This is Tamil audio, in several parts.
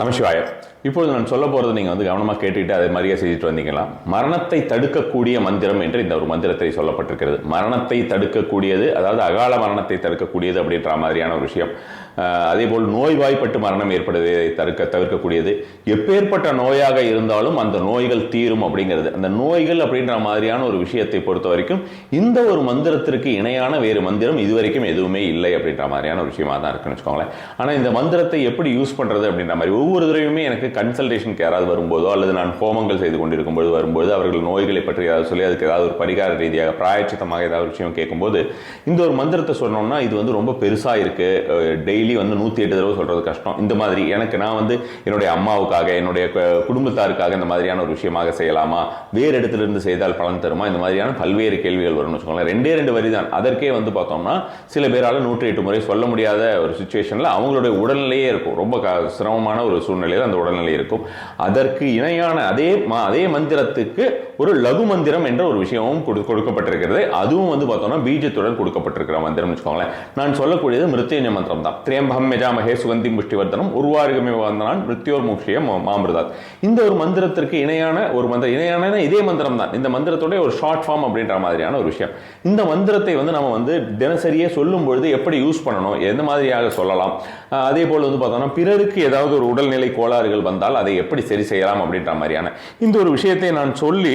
நமசிவாய இப்பொழுது நான் சொல்ல போகிறது நீங்கள் வந்து கவனமாக கேட்டுக்கிட்டு அதே மாதிரியே செஞ்சுட்டு வந்தீங்களா? மரணத்தை தடுக்கக்கூடிய மந்திரம் என்று இந்த ஒரு மந்திரத்தை சொல்லப்பட்டிருக்கிறது. மரணத்தை தடுக்கக்கூடியது அதாவது அகால மரணத்தை தடுக்கக்கூடியது அப்படின்ற மாதிரியான ஒரு விஷயம். அதேபோல் அதே போல் நோய்வாய்ப்பட்டு மரணம் ஏற்படுவதை தடுக்க தவிர்க்கக்கூடியது. எப்பேற்பட்ட நோயாக இருந்தாலும் அந்த நோய்கள் தீரும் அப்படிங்கிறது. அந்த நோய்கள் அப்படின்ற மாதிரியான ஒரு விஷயத்தை பொறுத்த வரைக்கும் இந்த ஒரு மந்திரத்திற்கு இணையான வேறு மந்திரம் இதுவரைக்கும் எதுவுமே இல்லை அப்படின்ற மாதிரியான ஒரு விஷயமா தான் இருக்குன்னு வச்சுக்கோங்களேன். ஆனால் இந்த மந்திரத்தை எப்படி யூஸ் பண்ணுறது அப்படின்ற மாதிரி ஒவ்வொரு தடவையுமே எனக்கு கன்சல்டேஷனுக்கு யாராவது வரும்போதோ அல்லது நான் ஹோமங்கள் செய்து கொண்டிருக்கும் போது வரும்போது அவர்கள் நோய்களை பற்றி ஏதாவது சொல்லி அதுக்கு ஏதாவது ஒரு பரிகார ரீதியாக பிராயச்சித்தமாக ஏதாவது விஷயம் கேட்கும்போது இந்த ஒரு மந்திரத்தை சொன்னோம்னா இது வந்து ரொம்ப பெருசாக இருக்குது டெய்லி வந்து நூற்றி எட்டு தடவை சொல்கிறது கஷ்டம். இந்த மாதிரி எனக்கு நான் வந்து என்னுடைய அம்மாவுக்காக என்னுடைய குடும்பத்தாருக்காக இந்த மாதிரியான ஒரு விஷயமாக செய்யலாமா? வேறு இடத்துல இருந்து செய்தால் பலன் தருமா? இந்த மாதிரியான பல்வேறு கேள்விகள் வரும்னு வச்சுக்கோங்களேன். ரெண்டே ரெண்டு வரி தான். அதற்கே வந்து பார்த்தோம்னா சில பேரால் நூற்றி எட்டு முறை சொல்ல முடியாத ஒரு சுச்சுவேஷனில் அவங்களுடைய உடல்நிலையே இருக்கும். ரொம்ப க சிரமமான ஒரு சூழ்நிலையில் அந்த உடல்நிலை இருக்கும். அதற்கு இணையான அதே மா அதே மந்திரத்துக்கு ஒரு லகு மந்திரம் என்ற ஒரு விஷயமும் கொடு கொடுக்கப்பட்டிருக்கிறது. அதுவும் வந்து பார்த்தோம்னா பீஜத்துடன் கொடுக்கப்பட்டிருக்கிற மந்திரம்னு வச்சுக்கோங்களேன். நான் சொல்லக்கூடியது மிருத்யுஞ்ச மந்திரம் தான் திரியம்பம் யஜாமகே சுகந்தி முஷ்டிவர்தனம் உருவாருகமே வந்தனான் மிருத்யோர் முக்ஷிய மாமிருதாத். இந்த ஒரு மந்திரத்திற்கு இணையான ஒரு மந்திரம் இணையான இதே மந்திரம் தான் இந்த மந்திரத்துடைய ஒரு ஷார்ட் ஃபார்ம் அப்படின்ற மாதிரியான ஒரு விஷயம். இந்த மந்திரத்தை வந்து நம்ம வந்து தினசரியே சொல்லும் பொழுது எப்படி யூஸ் பண்ணணும் எந்த மாதிரியாக சொல்லலாம் அதே போல் வந்து பார்த்தோம்னா பிறருக்கு ஏதாவது ஒரு உடல்நிலை கோளாறுகள் வந்தால் அதை எப்படி சரி செய்யலாம் அப்படின்ற மாதிரியான இந்த ஒரு விஷயத்தை நான் சொல்லி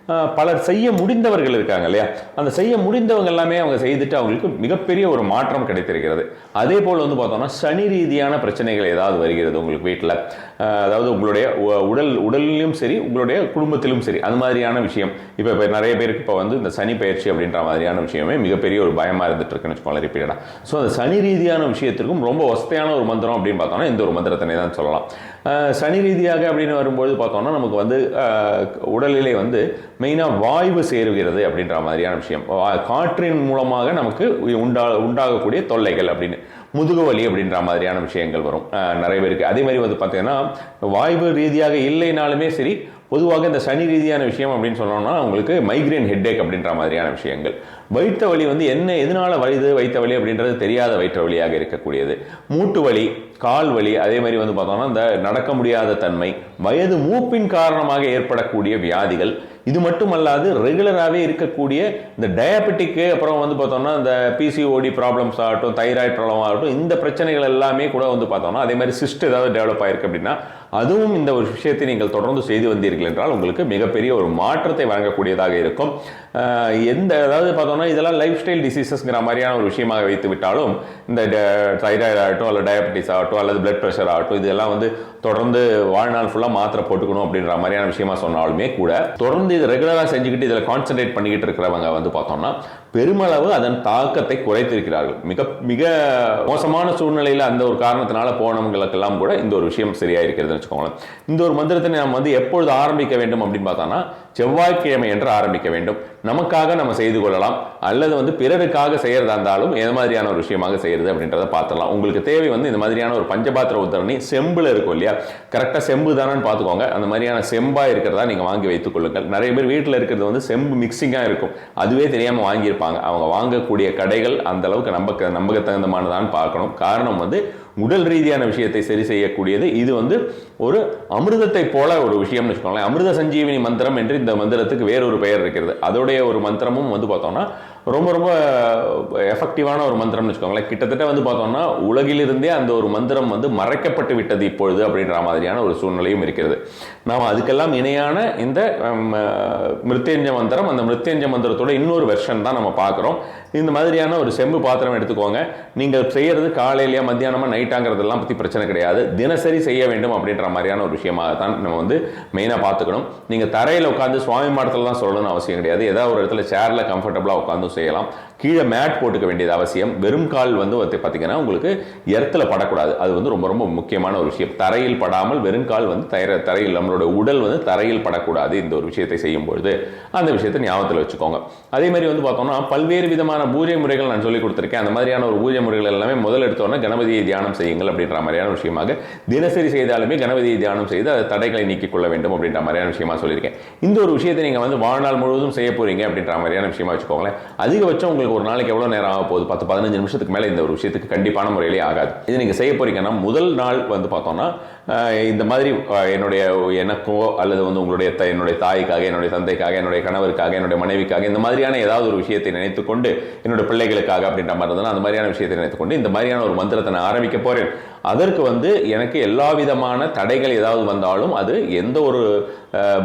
பலர் செய்ய முடிந்தவர்கள் இருக்காங்க இல்லையா? அந்த செய்ய முடிந்தவங்க எல்லாமே அவங்க செய்துட்டு அவங்களுக்கு மிகப்பெரிய ஒரு மாற்றம் கிடைத்திருக்கிறது. அதே போல் வந்து பார்த்தோம்னா சனி ரீதியான பிரச்சனைகள் ஏதாவது வருகிறது உங்களுக்கு வீட்டில். அதாவது உங்களுடைய உ- உடல் உடலிலும் சரி உங்களுடைய குடும்பத்திலும் சரி அது மாதிரியான விஷயம். இப்போ இப்போ நிறைய பேருக்கு இப்போ வந்து இந்த சனி பயிற்சி அப்படின்ற மாதிரியான விஷயமே மிகப்பெரிய ஒரு பயமாக இருந்துட்டு இருக்குன்னு வச்சுக்கோங்களேன் ஸோ அந்த சனி ரீதியான விஷயத்திற்கும் ரொம்ப வசதியான ஒரு மந்திரம் அப்படின்னு பார்த்தோம்னா இந்த ஒரு மந்திரத்தினை தான் சொல்லலாம். சனி ரீதியாக அப்படின்னு வரும்போது பார்த்தோம்னா நமக்கு வந்து உடலிலே வந்து மெயினாக வாய்வு சேருகிறது அப்படின்ற மாதிரியான விஷயம். காற்றின் மூலமாக நமக்கு உண்டா உண்டாகக்கூடிய தொல்லைகள் அப்படின்னு முதுகு வலி அப்படின்ற மாதிரியான விஷயங்கள் வரும். நிறைய பேருக்கு. அதே மாதிரி வந்து பார்த்தீங்கன்னா வாய்வு ரீதியாக இல்லைனாலுமே சரி பொதுவாக இந்த சனி ரீதியான விஷயம் அப்படின்னு சொன்னோம்னா உங்களுக்கு மைக்ரேன் ஹெட்டேக் அப்படின்ற மாதிரியான விஷயங்கள். வயிற்று வலி வந்து என்ன எதனால வலிது வைத்த வலி அப்படின்றது தெரியாத வயிற்று வலியாக இருக்கக்கூடியது. மூட்டு வலி கால் வலி அதே மாதிரி வந்து பார்த்தோம்னா இந்த நடக்க முடியாத தன்மை வயது மூப்பின் காரணமாக ஏற்படக்கூடிய வியாதிகள் இது மட்டுமல்லாது ரெகுலராகவே இருக்கக்கூடிய இந்த டயபெட்டிக்கு அப்புறம் வந்து பார்த்தோம்னா இந்த பிசிஓடி ப்ராப்ளம்ஸ் ஆகட்டும் தைராய்டு ப்ராப்ளம் ஆகட்டும் இந்த பிரச்சனைகள் எல்லாமே கூட வந்து பார்த்தோம்னா அதே மாதிரி சிஸ்ட் ஏதாவது டெவலப் ஆயிருக்கு அப்படின்னா அதுவும் இந்த ஒரு விஷயத்தை நீங்கள் தொடர்ந்து செய்து வந்தீர்கள் என்றால் உங்களுக்கு மிகப்பெரிய ஒரு மாற்றத்தை வழங்கக்கூடியதாக இருக்கும். எந்த அதாவது பார்த்தோம்னா இதெல்லாம் லைஃப் ஸ்டைல் டிசீசஸ்ங்கிற மாதிரியான ஒரு விஷயமாக வைத்து விட்டாலும் இந்த தைராய்டு ஆகட்டும் அல்லது டயபெட்டிஸ் ஆகட்டும் அல்லது பிளட் ப்ரெஷர் ஆகட்டும் இதெல்லாம் வந்து தொடர்ந்து வாழ்நாள் ஃபுல்லாக மாத்திரை போட்டுக்கணும் அப்படின்ற மாதிரியான விஷயமா சொன்னாலுமே கூட தொடர்ந்து இது ரெகுலராக செஞ்சுக்கிட்டு இதில் கான்சென்ட்ரேட் பண்ணிக்கிட்டு இருக்கிறவங்க வந்து பார்த்தோம்னா பெருமளவு அதன் தாக்கத்தை குறைத்திருக்கிறார்கள். மிக மிக மோசமான சூழ்நிலையில் அந்த ஒரு காரணத்தினால போனவங்களுக்கெல்லாம் கூட இந்த ஒரு விஷயம் சரியாக இருக்கிறது வச்சுக்கோங்களேன். இந்த ஒரு மந்திரத்தை நாம் வந்து எப்பொழுது ஆரம்பிக்க வேண்டும் அப்படின்னு பார்த்தோம்னா செவ்வாய்க்கிழமை என்று ஆரம்பிக்க வேண்டும். நமக்காக நம்ம செய்து கொள்ளலாம். அல்லது வந்து பிறருக்காக செய்யறதா இருந்தாலும் எந்த மாதிரியான ஒரு விஷயமாக செய்யறது அப்படின்றத பார்த்துடலாம். உங்களுக்கு தேவை வந்து இந்த மாதிரியான ஒரு பஞ்சபாத்திர உத்தரணி செம்பில் இருக்கும் இல்லையா? கரெக்டாக செம்பு தானேன்னு பார்த்துக்கோங்க. அந்த மாதிரியான செம்பாக இருக்கிறதா நீங்கள் வாங்கி வைத்துக் கொள்ளுங்கள். நிறைய பேர் வீட்டில் இருக்கிறது வந்து செம்பு மிக்சிங்காக இருக்கும். அதுவே தெரியாமல் வாங்கியிருப்பாங்க. அவங்க வாங்கக்கூடிய கடைகள் அந்த அளவுக்கு நம்ப நம்பக்கு தகுந்தமானதான்னு பார்க்கணும். காரணம் வந்து உடல் ரீதியான விஷயத்தை சரி செய்யக்கூடியது. இது வந்து ஒரு அமிர்தத்தை போல ஒரு விஷயம்னு வச்சுக்கோங்களேன். அமிர்த சஞ்சீவினி மந்திரம் என்று இந்த மந்திரத்துக்கு வேறொரு பெயர் இருக்கிறது. அதோடைய ஒரு மந்திரமும் வந்து பார்த்தோம்னா ரொம்ப ரொம்ப எஃபெக்டிவான ஒரு மந்திரம்னு வச்சுக்கோங்களேன். கிட்டத்தட்ட வந்து பார்த்தோம்னா உலகிலிருந்தே அந்த ஒரு மந்திரம் வந்து மறைக்கப்பட்டு விட்டது இப்பொழுது அப்படின்ற மாதிரியான ஒரு சூழ்நிலையும் இருக்கிறது. நாம் அதுக்கெல்லாம் இணையான இந்த ஹம், மிருத்யஞ்ச மந்திரம் அந்த மிருத்யஞ்ச மந்திரத்தோட இன்னொரு வெர்ஷன் தான் நம்ம பார்க்குறோம். இந்த மாதிரியான ஒரு செம்பு பாத்திரம் எடுத்துக்கோங்க. நீங்கள் செய்கிறது காலையிலையா மத்தியானமாக நைட்டாங்கிறதெல்லாம் பற்றி பிரச்சனை கிடையாது. தினசரி செய்ய வேண்டும் அப்படின்ற மாதிரியான ஒரு விஷயமாக தான் நம்ம வந்து மெயினாக பார்த்துக்கணும். நீங்கள் தரையில் உட்காந்து சுவாமி மாடத்தில் தான் சொல்லணும்னு அவசியம் கிடையாது. ஏதாவது ஒரு இடத்துல சேரில் கம்ஃபர்டபுளாக உட்காந்து செய்யலாம். கீழே மேட் போட்டுக்க வேண்டியது அவசியம். வெறும் கால் வந்து பார்த்தீங்கன்னா உங்களுக்கு எர்த்தில் படக்கூடாது. அது வந்து ரொம்ப ரொம்ப முக்கியமான ஒரு விஷயம். தரையில் படாமல் வெறும் கால் வந்து தர தரையில் நம்மளோட உடல் வந்து தரையில் படக்கூடாது இந்த ஒரு விஷயத்தை செய்யும் பொழுது அந்த விஷயத்தை ஞாபகத்தில் வச்சுக்கோங்க. அதே மாதிரி வந்து பார்த்தோம்னா பல்வேறு விதமான பூஜை முறைகள் நான் சொல்லி கொடுத்துருக்கேன். அந்த மாதிரியான ஒரு பூஜை முறைகள் எல்லாமே முதல் எடுத்தோன்னா கணபதியை தியானம் செய்யுங்கள் அப்படின்ற மாதிரியான விஷயமாக தினசரி செய்தாலுமே கணபதியை தியானம் செய்து அதை தடைகளை நீக்கிக் கொள்ள வேண்டும் அப்படின்ற மாதிரியான விஷயமா சொல்லியிருக்கேன். இந்த ஒரு விஷயத்தை நீங்கள் வந்து வாழ்நாள் முழுவதும் செய்ய போறீங்க அப்படின்ற மாதிரியான விஷயமா வச்சுக்கோங்களேன். அதிகபட்சம் உங்களுக்கு ஒரு நாளைக்கு எவ்வளோ நேரம் ஆக போகுது? பத்து பதினஞ்சு நிமிஷத்துக்கு மேலே இந்த ஒரு விஷயத்துக்கு கண்டிப்பான முறையிலே ஆகாது. இது நீங்கள் செய்ய போறீங்கன்னா முதல் நாள் வந்து பார்த்தோம்னா இந்த மாதிரி என்னுடைய எனக்கோ அல்லது வந்து உங்களுடைய த- என்னுடைய தாய்க்காக என்னுடைய தந்தைக்காக என்னுடைய கணவருக்காக என்னுடைய மனைவிக்காக இந்த மாதிரியான ஏதாவது ஒரு விஷயத்தை நினைத்துக்கொண்டு என்னுடைய பிள்ளைகளுக்காக அப்படின்ற மாதிரி இருந்தால் அந்த மாதிரியான விஷயத்தை நினைத்துக்கொண்டு இந்த மாதிரியான ஒரு மந்திரத்தை நான் ஆரம்பிக்க போகிறேன் அதற்கு வந்து எனக்கு எல்லா விதமான தடைகள் ஏதாவது வந்தாலும் அது எந்த ஒரு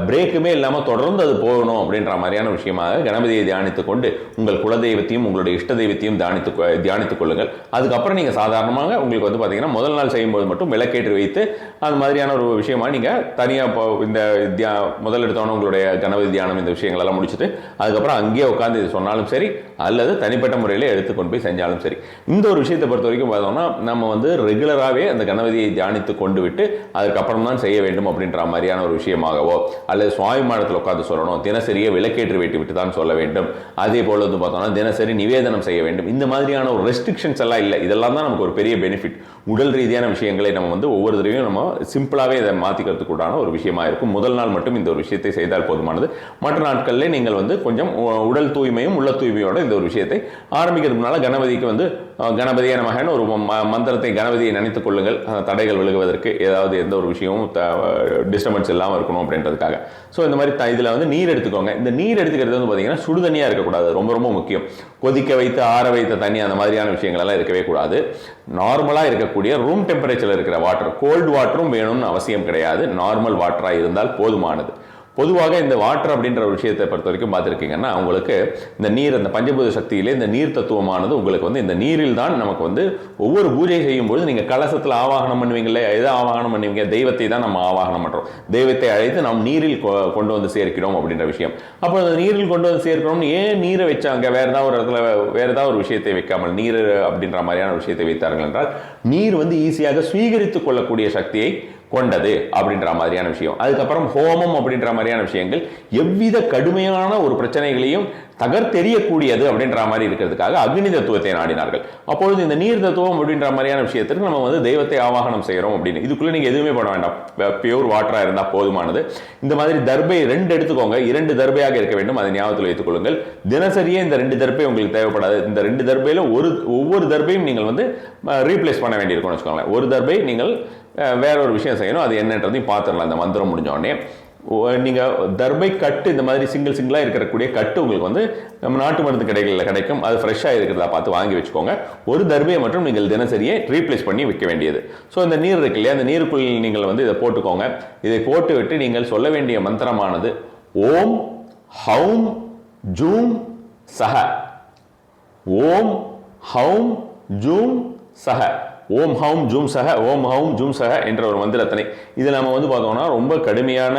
பிரேக்குமே இல்லாமல் தொடர்ந்து அது போகணும் அப்படின்ற மாதிரியான விஷயமாக கணபதியை தியானித்து கொண்டு உங்கள் குலதெய்வத்தையும் உங்களுடைய இஷ்ட தெய்வத்தையும் தியானித்து தியானித்துக் கொள்ளுங்கள். அதுக்கப்புறம் நீங்கள் சாதாரணமாக உங்களுக்கு வந்து பார்த்தீங்கன்னா முதல் நாள் செய்யும்போது மட்டும் விளக்கேற்றி வைத்து அந்த மாதிரியான ஒரு விஷயமா நீங்கள் தனியாக இந்த தியா முதல் எடுத்தோன்னே உங்களுடைய கணபதி தியானம் இந்த விஷயங்கள் எல்லாம் முடிச்சுட்டு அதுக்கப்புறம் அங்கேயே உட்காந்து இது சொன்னாலும் சரி அல்லது தனிப்பட்ட முறையில் எடுத்துக்கொண்டு போய் செஞ்சாலும் சரி. இந்த ஒரு விஷயத்தை பொறுத்த வரைக்கும் பார்த்தோம்னா நம்ம வந்து ரெகுலராகவே அந்த கணபதியை தியானித்து கொண்டு விட்டு அதுக்கப்புறம் தான் செய்ய வேண்டும் அப்படின்ற மாதிரியான ஒரு விஷயமாகவோ அல்லது சுவாமிமானத்தில் உட்காந்து சொல்லணும். தினசரியை விளக்கேற்றி வைத்து விட்டு தான் சொல்ல வேண்டும். அதே போல வந்து பார்த்தோம்னா தினசரி நிவேதனம் செய்ய வேண்டும். இந்த மாதிரியான ஒரு ரெஸ்ட்ரிக்ஷன்ஸ் எல்லாம் இல்லை. இதெல்லாம் தான் நமக்கு ஒரு பெரிய பெனிஃபிட் உடல் ரீதியான விஷயங்களை நம்ம வந்து ஒவ்வொரு தடவையும் நம்ம சிம்பிளாகவே இதை மாற்றிக்கிறதுக்கு உண்டான ஒரு விஷயமா இருக்கும். முதல் நாள் மட்டும் இந்த ஒரு விஷயத்தை செய்தால் போதுமானது. மற்ற நாட்களில் நீங்கள் வந்து கொஞ்சம் உடல் தூய்மையும் உள்ள தூய்மையோட இந்த ஒரு விஷயத்தை ஆரம்பிக்கிறதுக்கு கணபதிக்கு வந்து கணபதியான மகன் ஒரு ம- மந்திரத்தை கணபதியை நினைத்துக் கொள்ளுங்கள். தடைகள் விலகுவதற்கு ஏதாவது எந்த ஒரு விஷயமும் டிஸ்டர்பன்ஸ் இல்லாமல் இருக்கணும் அப்படின்றதுக்காக. ஸோ இந்த மாதிரி த- வந்து நீர் எடுத்துக்கோங்க. இந்த நீர் எடுத்துக்கிறது வந்து பார்த்தீங்கன்னா சுடுதண்ணியாக இருக்கக்கூடாது. ரொம்ப ரொம்ப முக்கியம். கொதிக்க வைத்து ஆற வைத்த தண்ணி அந்த மாதிரியான விஷயங்கள் எல்லாம் இருக்கவே கூடாது. நார்மலாக இருக்கக்கூடிய ரூம் டெம்பரேச்சரில் இருக்கிற வாட்டர் கோல்டு வாட்டரும் வேணும்னு அவசியம் கிடையாது. நார்மல் வாட்டராக இருந்தால் போதுமானது. பொதுவாக இந்த வாட்டர் அப்படின்ற ஒரு விஷயத்தை பொறுத்த வரைக்கும் பார்த்துருக்கீங்கன்னா உங்களுக்கு இந்த நீர் அந்த பஞ்சபூத சக்தியிலே இந்த நீர் தத்துவமானது உங்களுக்கு வந்து இந்த நீரில் தான் நமக்கு வந்து ஒவ்வொரு பூஜை செய்யும்போது நீங்கள் கலசத்தில் ஆவாகனம் பண்ணுவீங்களே எதை ஆவாகனம் பண்ணுவீங்க? தெய்வத்தை தான் நம்ம ஆவாகனம் பண்ணுறோம் தெய்வத்தை அழைத்து நாம் நீரில் கொ- கொண்டு வந்து சேர்க்கிறோம் அப்படின்ற விஷயம். அப்போ அந்த நீரில் கொண்டு வந்து சேர்க்கிறோம்னு ஏன் நீரை வச்சாங்க? வேறு ஏதாவது ஒரு இடத்துல வேறு ஏதாவது ஒரு விஷயத்தை வைக்காமல் நீர் அப்படின்ற மாதிரியான விஷயத்தை வைத்தார்கள் என்றால் நீர் வந்து ஈஸியாக சுவீகரித்துக் கொள்ளக்கூடிய சக்தியை கொண்டது அப்படின்ற மாதிரியான விஷயம். அதுக்கப்புறம் ஹோமம் அப்படின்ற மாதிரியான விஷயங்கள் எவ்வித கடுமையான ஒரு பிரச்சனைகளையும் தகர்த்தெறியக்கூடியது அப்படின்ற மாதிரி இருக்கிறதுக்காக அக்னி தத்துவத்தை நாடினார்கள். அப்பொழுது இந்த நீர் தத்துவம் அப்படின்ற மாதிரியான விஷயத்திற்கு நம்ம வந்து தெய்வத்தை ஆவாகனம் செய்கிறோம் அப்படின்னு. இதுக்குள்ள நீங்க எதுவுமே பண்ண வேண்டாம். பியூர் வாட்டரா இருந்தால் போதுமானது. இந்த மாதிரி தர்பை ரெண்டு எடுத்துக்கோங்க. இரண்டு தர்பையாக இருக்க வேண்டும். அதை ஞாபகத்தில் வைத்துக் கொள்ளுங்கள். தினசரியே இந்த ரெண்டு தர்பை உங்களுக்கு தேவைப்படாது. இந்த ரெண்டு தர்பையில ஒரு ஒவ்வொரு தர்பையும் நீங்கள் வந்து ரீப்ளேஸ் பண்ண வேண்டியிருக்கும்னு வச்சுக்கோங்களேன். ஒரு தர்பை நீங்கள் வேற ஒரு விஷயம் செய்யணும். அது என்னன்றதையும் பார்த்துடலாம். இந்த மந்திரம் முடிஞ்சோடனே நீங்கள் தர்பை கட்டு இந்த மாதிரி சிங்கிள் சிங்கிளாக இருக்கக்கூடிய கட்டு உங்களுக்கு வந்து நம்ம நாட்டு மருந்து கடைகளில் கிடைக்கும். அது ஃப்ரெஷ்ஷாக இருக்கிறதா பார்த்து வாங்கி வச்சுக்கோங்க. ஒரு தர்பையை மட்டும் நீங்கள் தினசரியே ரீப்ளேஸ் பண்ணி வைக்க வேண்டியது. ஸோ இந்த நீர் இருக்கு இல்லையா? அந்த நீருக்குள் நீங்கள் வந்து இதை போட்டுக்கோங்க. இதை போட்டு விட்டு நீங்கள் சொல்ல வேண்டிய மந்திரமானது ஓம் ஹவும் ஜூம் சஹ. ஓம் ஹவும் ஜூம் சஹ. ஓம் ஹவும் ஜூம் சஹ ஓம் ஹவும் ஜூம் சஹ என்ற ஒரு மந்திரத்தினை இது நம்ம வந்து பார்த்தோம்னா ரொம்ப கடுமையான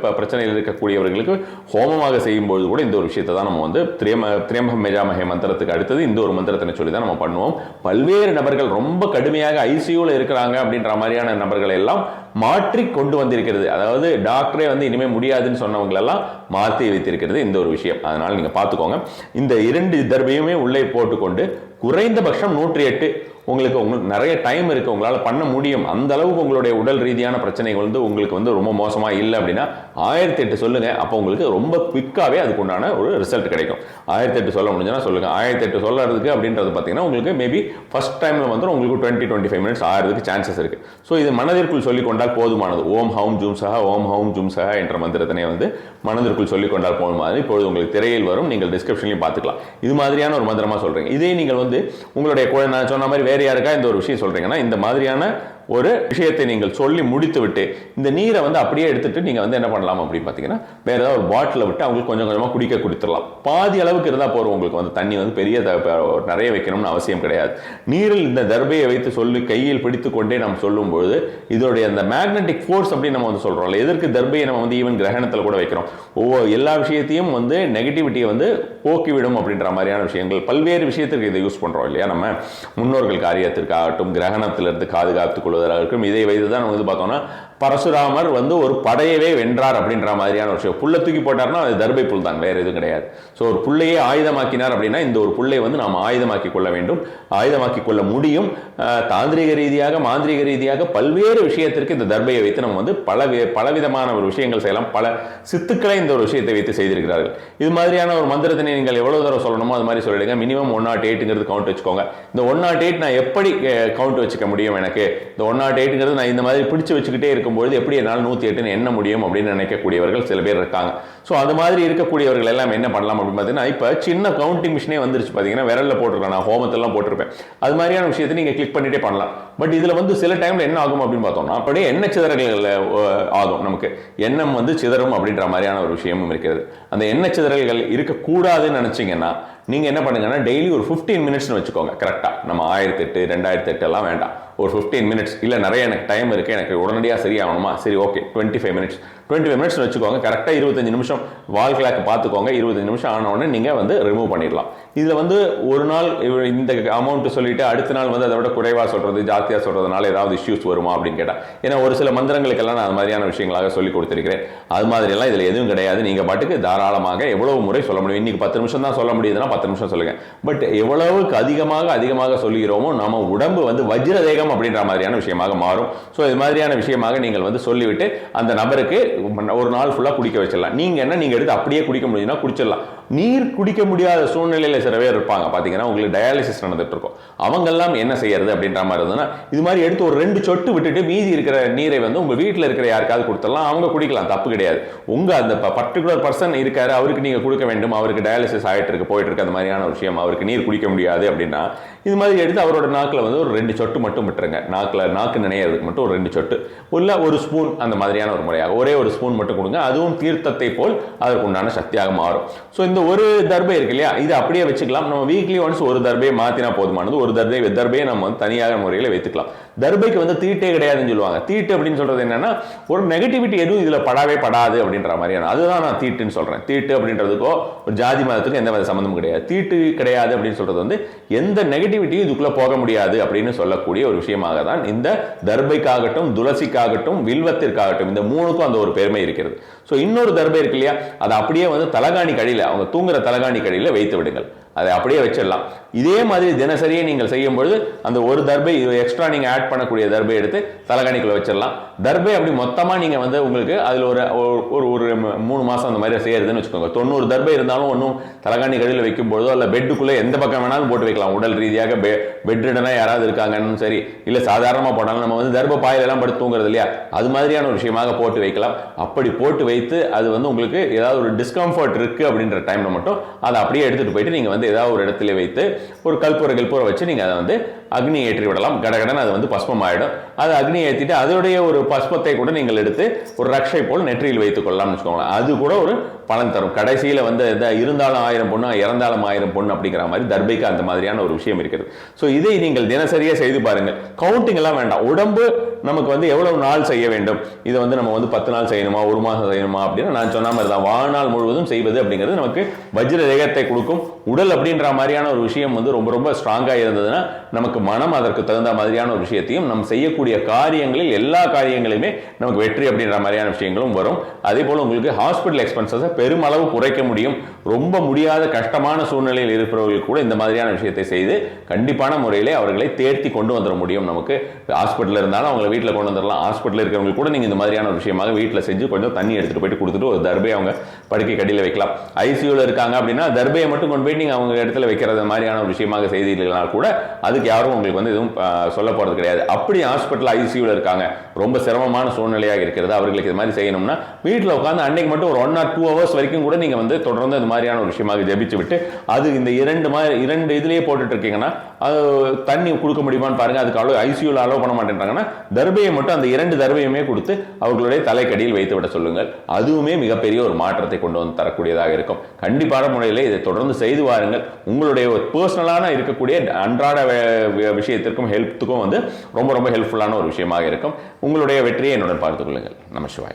ப- பிரச்சனையில் இருக்கக்கூடியவர்களுக்கு ஹோமமாக செய்யும்போது கூட இந்த ஒரு விஷயத்தை தான் நம்ம வந்து திரியம திரியம்பம் மெஜாமகை மந்திரத்துக்கு அடுத்தது இந்த ஒரு மந்திரத்தினை சொல்லி தான் நம்ம பண்ணுவோம். பல்வேறு நபர்கள் ரொம்ப கடுமையாக ஐசியூவில் இருக்கிறாங்க அப்படின்ற மாதிரியான நபர்களை எல்லாம் மாற்றி கொண்டு வந்திருக்கிறது. அதாவது டாக்டரே வந்து இனிமே முடியாதுன்னு சொன்னவங்களெல்லாம் மாற்றி வைத்திருக்கிறது இந்த ஒரு விஷயம். அதனால் நீங்கள் பார்த்துக்கோங்க. இந்த இரண்டு தர்பையுமே உள்ளே போட்டுக்கொண்டு குறைந்தபட்சம் நூற்றி எட்டு உங்களுக்கு உங்களுக்கு நிறைய டைம் இருக்குது உங்களால் பண்ண முடியும். அந்த அளவுக்கு உங்களுடைய உடல் ரீதியான பிரச்சனைகள் வந்து உங்களுக்கு வந்து ரொம்ப மோசமாக இல்லை அப்படின்னா ஆயிரத்தி எட்டு சொல்லுங்கள் அப்போ உங்களுக்கு ரொம்ப குவிக்காகவே அதுக்குண்டான ஒரு ரிசல்ட் கிடைக்கும். ஆயிரத்தி எட்டு சொல்ல முடிஞ்சுன்னா சொல்லுங்கள் ஆயிரத்தி எட்டு சொல்றதுக்கு அப்படின்றது பார்த்தீங்கன்னா உங்களுக்கு மேபி ஃபஸ்ட் டைமில் வந்து உங்களுக்கு டுவெண்ட்டி டுவெண்ட்டி ஃபைவ் மினிட்ஸ் ஆகிறதுக்கு சான்சஸ் இருக்குது ஸோ இது மனதிற்குள் சொல்லிக்கொண்டால் போதுமானது. ஓம் ஹவும் ஜூம் சஹா ஓம் ஹவும் ஜூம் சஹா என்ற மந்திரத்தினை வந்து மனதிற்குள் சொல்லிக்கொண்டால் போதுமானது. இப்பொழுது உங்களுக்கு திரையில் வரும். நீங்கள் டிஸ்கிரிப்ஷன்லையும் பார்த்துக்கலாம். இது மாதிரியான ஒரு மந்திரமாக சொல்கிறீங்க இதே நீங்கள் வந்து உங்களுடைய குழந்தை நான் சொன்ன மாதிரி வேறு யாருக்கா இந்த ஒரு விஷயம் சொல்றீங்கன்னா இந்த மாதிரியான ஒரு விஷயத்தை நீங்கள் சொல்லி முடித்து விட்டு இந்த நீரை வந்து அப்படியே எடுத்துட்டு நீங்கள் வந்து என்ன பண்ணலாம் அப்படின்னு பார்த்தீங்கன்னா வேறு ஏதாவது ஒரு பாட்டில் விட்டு அவங்களுக்கு கொஞ்சம் கொஞ்சமாக குடிக்க கொடுத்துடலாம். பாதி அளவுக்கு இருந்தால் போகிறோம் உங்களுக்கு வந்து தண்ணி வந்து பெரிய த- நிறைய வைக்கணும்னு அவசியம் கிடையாது. நீரில் இந்த தர்பையை வைத்து சொல்லி கையில் பிடித்து கொண்டே நம்ம சொல்லும்பொழுது இதோடைய அந்த மேக்னெட்டிக் ஃபோர்ஸ் அப்படின்னு நம்ம வந்து சொல்கிறோம்ல எதற்கு தர்பையை நம்ம வந்து ஈவன் கிரகணத்தில் கூட வைக்கிறோம்? ஒவ்வொரு எல்லா விஷயத்தையும் வந்து நெகட்டிவிட்டியை வந்து போக்கிவிடும் அப்படின்ற மாதிரியான விஷயங்கள். பல்வேறு விஷயத்திற்கு இதை யூஸ் பண்ணுறோம் இல்லையா நம்ம? முன்னோர்கள் காரியத்திற்காகட்டும் கிரகணத்திலிருந்து பாதுகாத்துக் கொள்வதற்கும் இதை வைத்து தான் நம்ம வந்து பார்த்தோம்னா பரசுராமர் வந்து ஒரு படையவே வென்றார் அப்படின்ற மாதிரியான ஒரு விஷயம். புல்லை தூக்கி போட்டார்னா அது தர்பை புல் தான் வேறு எதுவும் கிடையாது. ஸோ ஒரு புள்ளையே ஆயுதமாக்கினார் அப்படின்னா இந்த ஒரு புள்ளை வந்து நாம் ஆயுதமாக்கி கொள்ள வேண்டும். ஆயுதமாக்கி கொள்ள முடியும். தாந்திரிக ரீதியாக மாந்திரிக ரீதியாக பல்வேறு விஷயத்திற்கு இந்த தர்பையை வைத்து நம்ம வந்து பல பலவிதமான ஒரு விஷயங்கள் செய்யலாம். பல சித்துக்களை இந்த ஒரு விஷயத்தை வைத்து செய்திருக்கிறார்கள். இது மாதிரியான ஒரு மந்திரத்தினை நீங்கள் எவ்வளோ தடவை சொல்லணுமோ அது மாதிரி சொல்லிடுங்க. மினிமம் ஒன் நாட் எயிட்டுங்கிறது கவுண்ட் வச்சுக்கோங்க. இந்த ஒன் நாட் எயிட் நான் எப்படி கவுண்ட் வச்சுக்க முடியும் எனக்கு? இந்த ஒன் நாட் எயிட்டுங்கிறது நான் இந்த மாதிரி பிடிச்சு வச்சுக்கிட்டே இருக்கும்பொழுது எப்படி என்னால் நூற்றி எட்டுன்னு எண்ண முடியும் அப்படின்னு நினைக்கக்கூடியவர்கள் சில பேர் இருக்காங்க. ஸோ அது மாதிரி இருக்கக்கூடியவர்கள் எல்லாம் என்ன பண்ணலாம் அப்படின்னு பார்த்தீங்கன்னா இப்போ சின்ன கவுண்டிங் மிஷினே வந்துருச்சு பார்த்தீங்கன்னா விரலில் போட்டிருக்கேன் நான் ஹோமத்தெல்லாம் போட்டிருப்பேன். அது மாதிரியான விஷயத்தை நீங்கள் கிளிக் பண்ணிட்டே பண்ணலாம். பட் இதில் வந்து சில டைமில் என்ன ஆகும் அப்படின்னு பார்த்தோம்னா அப்படியே எண்ணெய் சிதறல்கள் ஆகும் நமக்கு. எண்ணம் வந்து சிதறும் அப்படின்ற மாதிரியான ஒரு விஷயமும் இருக்கிறது. அந்த எண்ணெய் சிதறல்கள் இருக்கக்கூடாதுன்னு நினச்சிங்கன்னா நீங்கள் என்ன பண்ணுங்கன்னா டெய்லி ஒரு 15 மினிட்ஸ்னு வச்சுக்கோங்க. கரெக்டாக நம்ம ஆயிரத்தெட்டு ரெண்டாயிரத்தெட்டு எட்டு எல்லாம் வேண்டாம். ஒரு 15 மினிட்ஸ் இல்லை நிறைய எனக்கு டைம் இருக்குது எனக்கு உடனடியாக சரியாகணுமா? சரி okay twenty five minutes twenty five minutes வச்சுக்கோங்க. கரெக்டாக இருபத்தஞ்சு நிமிஷம் வால் கிளாக் பார்த்துக்கோங்க. இருபத்தஞ்சு நிமிஷம் ஆனவுடனே நீங்கள் வந்து ரிமூவ் பண்ணிடலாம். இதில் வந்து ஒரு நாள் இந்த அமௌண்ட் சொல்லிவிட்டு அடுத்த நாள் வந்து அதை விட குறைவாக சொல்கிறது ஜாஸ்தியாக சொல்கிறதுனால ஏதாவது இஷ்யூஸ் வருமா அப்படின்னு கேட்டால் ஏன்னா ஒரு சில மந்திரங்களுக்கெல்லாம் நான் அது மாதிரியான விஷயங்களாக சொல்லி கொடுத்துருக்கிறேன். அது மாதிரியெல்லாம் இதில் எதுவும் கிடையாது. நீங்கள் பாட்டுக்கு தாராளமாக எவ்வளவு முறை சொல்ல முடியும். இன்றைக்கி பத்து நிமிஷம் தான் சொல்ல முடியுதுன்னா பத்து நிமிஷம் சொல்லுங்கள் பட் எவ்வளவுக்கு அதிகமாக அதிகமாக சொல்லுகிறோமோ நம்ம உடம்பு வந்து வஜ்ரதேகம் அப்படின்ற மாதிரியான விஷயமாக மாறும். ஸோ இது மாதிரியான விஷயமாக நீங்கள் வந்து சொல்லிவிட்டு அந்த நபருக்கு ஒரு நாள் ஃபுல்லாக குடிக்க வச்சிடலாம். நீங்கள் என்ன நீங்கள் எடுத்து அப்படியே குடிக்க முடியுதுன்னா குடிச்சிடலாம். நீர் குடிக்க முடியாத சூழ்நிலையில் சில பேர் இருப்பாங்க. பார்த்தீங்கன்னா உங்களுக்கு டயாலிசிஸ் நடந்துட்டு இருக்கும். அவங்கெல்லாம் என்ன செய்யறது அப்படின்ற மாதிரி இருந்ததுன்னா இது மாதிரி எடுத்து ஒரு ரெண்டு சொட்டு விட்டுட்டு மீதி இருக்கிற நீரை வந்து உங்கள் வீட்டில் இருக்கிற யாருக்காவது கொடுத்துடலாம். அவங்க குடிக்கலாம். தப்பு கிடையாது. உங்கள் அந்த பர்டிகுலர் பர்சன் இருக்காரு. அவருக்கு நீங்கள் கொடுக்க வேண்டும். அவருக்கு டயாலிசிஸ் ஆகிட்டு இருக்கு போயிட்டு இருக்கு. அந்த மாதிரியான ஒரு விஷயம். அவருக்கு நீர் குடிக்க முடியாது அப்படின்னா இது மாதிரி எடுத்து அவரோட நாக்கில் வந்து ஒரு ரெண்டு சொட்டு மட்டும் விட்டுருங்க. நாக்கில் நாக்கு நினைக்கிறதுக்கு மட்டும் ஒரு ரெண்டு சொட்டு. இல்லை ஒரு ஸ்பூன் அந்த மாதிரியான ஒரு முறையாக. ஒரே ஒரு ஸ்பூன் மட்டும் கொடுங்க. அதுவும் தீர்த்தத்தை போல் அதற்கு உண்டான சக்தியாக மாறும். ஸோ இந்த ஒரு தர்பை இருக்கு இல்லையா? இது அப்படியே வச்சுக்கலாம். நம்ம வீக்லி ஒன்ஸ் ஒரு தர்பையை மாற்றினா போதுமானது. ஒரு தர்பை தர்பையை நம்ம வந்து தனியாக முறையில் வைத்துக்கலாம். தர்பைக்கு வந்து தீட்டே கிடையாதுன்னு சொல்லுவாங்க. தீட்டு அப்படின்னு சொல்றது என்னன்னா ஒரு நெகட்டிவிட்டி எதுவும் இதில் படாவே படாது அப்படின்ற மாதிரியான அதுதான் நான் தீட்டுன்னு சொல்றேன். தீட்டு அப்படின்றதுக்கோ ஒரு ஜாதி மதத்துக்கும் எந்த வித சம்மந்தமும் கிடையாது. தீட்டு கிடையாது அப்படின்னு சொல்றது வந்து எந்த நெகட்டிவிட்டியும் இதுக்குள்ள போக முடியாது அப்படின்னு சொல்லக்கூடிய ஒரு விஷயமாக தான் இந்த தர்பைக்காகட்டும் துளசிக்காகட்டும் வில்வத்திற்காகட்டும் இந்த மூணுக்கும் அந்த ஒரு பெருமை இருக்கிறது. ஸோ இன்னொரு தர்பை இருக்கு இல்லையா? அதை அப்படியே வந்து தலகாணி கடியில் அவங்க தூங்குற தலகாணி கடியில் வைத்து விடுங்கள். அதை அப்படியே வச்சிடலாம். இதே மாதிரி தினசரியே நீங்கள் செய்யும் பொழுது அந்த ஒரு தர்பை எக்ஸ்ட்ரா நீங்கள் ஆட் பண்ணக்கூடிய தர்பை எடுத்து தலகாணிக்குள்ள வச்சிடலாம். தர்பை அப்படி மொத்தமாக நீங்கள் வந்து உங்களுக்கு அதில் ஒரு ஒரு ஒரு மூணு மாதம் அந்த மாதிரி செய்யறதுன்னு வச்சுக்கோங்க. தொண்ணூறு தர்பை இருந்தாலும் ஒன்றும் தலைகாணி கடையில் வைக்கும் பொழுதோ இல்லை பெட்டுக்குள்ளே எந்த பக்கம் வேணாலும் போட்டு வைக்கலாம். உடல் ரீதியாக பெ பெட்ரிடனாக யாராவது இருக்காங்கன்னு சரி இல்லை சாதாரணமாக போனாலும் நம்ம வந்து தர்ப பாயிலெல்லாம் படுத்து தூங்குறது இல்லையா? அது மாதிரியான ஒரு விஷயமாக போட்டு வைக்கலாம். அப்படி போட்டு வைத்து அது வந்து உங்களுக்கு ஏதாவது ஒரு டிஸ்கம்ஃபர்ட் இருக்குது அப்படின்ற டைமில் மட்டும் அதை அப்படியே எடுத்துகிட்டு போயிட்டு நீங்கள் வந்து ஏதாவது ஒரு இடத்துல வைத்து ஒரு கல்பூர கல்பூரை வச்சு நீங்கள் அதை வந்து அக்னி ஏற்றி விடலாம். கடகடன் அது வந்து பஸ்பம் ஆயிடும் அது அக்னி ஏற்றிட்டு அதோடைய ஒரு பஸ்பத்தை கூட நீங்கள் எடுத்து ஒரு ரக்ஷை போல் நெற்றியில் வைத்துக் கொள்ளலாம்னு வச்சுக்கோங்களேன். அது கூட ஒரு பலன் தரும். கடைசியில் வந்து இருந்தாலும் ஆயிரம் பொண்ணு இறந்தாலும் ஆயிரம் பொண்ணு அப்படிங்கிற மாதிரி தர்பைக்கு அந்த மாதிரியான ஒரு விஷயம் இருக்கிறது. ஸோ இதை நீங்கள் தினசரியாக செய்து பாருங்கள். கவுண்டிங் எல்லாம் வேண்டாம். உடம்பு நமக்கு வந்து எவ்வளவு நாள் செய்ய வேண்டும்? இதை வந்து நம்ம வந்து பத்து நாள் செய்யணுமா? ஒரு மாதம் செய்யணுமா? அப்படின்னு நான் சொன்ன மாதிரி தான். வாழ்நாள் முழுவதும் செய்வது அப்படிங்கிறது நமக்கு வஜ்ர தேகத்தை கொடுக்கும். உடல் அப்படின்ற மாதிரியான ஒரு விஷயம் வந்து ரொம்ப ரொம்ப ஸ்ட்ராங்காக இருந்ததுன்னா நமக்கு மனம் அதற்கு தகுந்த மாதிரியான ஒரு விஷயத்தையும் நம்ம செய்யக்கூடிய காரியங்களில் எல்லா காரியங்களையுமே நமக்கு வெற்றி அப்படின்ற மாதிரியான விஷயங்களும் வரும். அதே போல் உங்களுக்கு ஹாஸ்பிட்டல் எக்ஸ்பென்சஸை பெருமளவு குறைக்க முடியும். ரொம்ப முடியாத கஷ்டமான சூழ்நிலையில் இருப்பவர்கள் கூட இந்த மாதிரியான விஷயத்தை செய்து கண்டிப்பான முறையிலே அவர்களை தேர்த்தி கொண்டு வந்துட முடியும் நமக்கு. ஹாஸ்பிட்டலில் இருந்தாலும் அவங்களை வீட்டில் கொண்டு வந்துடலாம். ஹாஸ்பிட்டலில் இருக்கிறவங்க கூட நீங்கள் இந்த மாதிரியான ஒரு விஷயமாக வீட்டில் செஞ்சு கொஞ்சம் தண்ணி எடுத்துகிட்டு போயிட்டு கொடுத்துட்டு ஒரு தர்பை அவங்க படுக்கை கடியில் வைக்கலாம். ஐசியூவில் இருக்காங்க அப்படின்னா தர்பையை மட்டும் கொண்டு போய் நீங்கள் அவங்க இடத்துல வைக்கிறது மாதிரியான ஒரு விஷயமாக செய்தீர்கள்னா கூட அதுக்கு யாரும் உங்களுக்கு வந்து எதுவும் சொல்ல போகிறது கிடையாது. அப்படி ஹாஸ்பிட்டல் ஐசியூவில் இருக்காங்க. ரொம்ப சிரமமான சூழ்நிலையாக இருக்கிறது. அவர்களுக்கு இது மாதிரி செய்யணும்னா வீட்டில் உட்காந்து அன்னைக்கு மட்டும் ஒரு ஒன் ஆர் டூ ஹவர்ஸ் வரைக்கும் கூட நீங்கள் வந்து தொடர்ந்து இந்த மாதிரியான ஒரு விஷயமாக ஜபிச்சு விட்டு அது இந்த இரண்டு மாதிரி இரண்டு இதுலேயே போட்டுட்டு இருக்கீங்கன்னா அது தண்ணி கொடுக்க முடியுமான்னு பாருங்க. அதுக்கு அளவு ஐசியூவில் அலோவ் பண்ண மாட்டேன்றாங்கன்னா தர்பையை மட்டும் அந்த இரண்டு தர்பையுமே கொடுத்து அவர்களுடைய தலைக்கடியில் வைத்து விட சொல்லுங்கள். அதுவுமே மிகப்பெரிய ஒரு மாற்றத்தை கொண்டு வந்து தரக்கூடியதாக இருக்கும். கண்டிப்பான முறையில் இதை தொடர்ந்து செய்து வாருங்கள். உங்களுடைய ஒரு பர்சனலான இருக்கக்கூடிய அன்றாட விஷயத்திற்கும் ஹெல்த்துக்கும் வந்து ரொம்ப ரொம்ப ஹெல்ப்ஃபுல்லான ஒரு விஷயமாக இருக்கும். உங்களுடைய வெற்றியை என்னுடன் பார்த்துக் கொள்ளுங்கள். நம சிவாய்.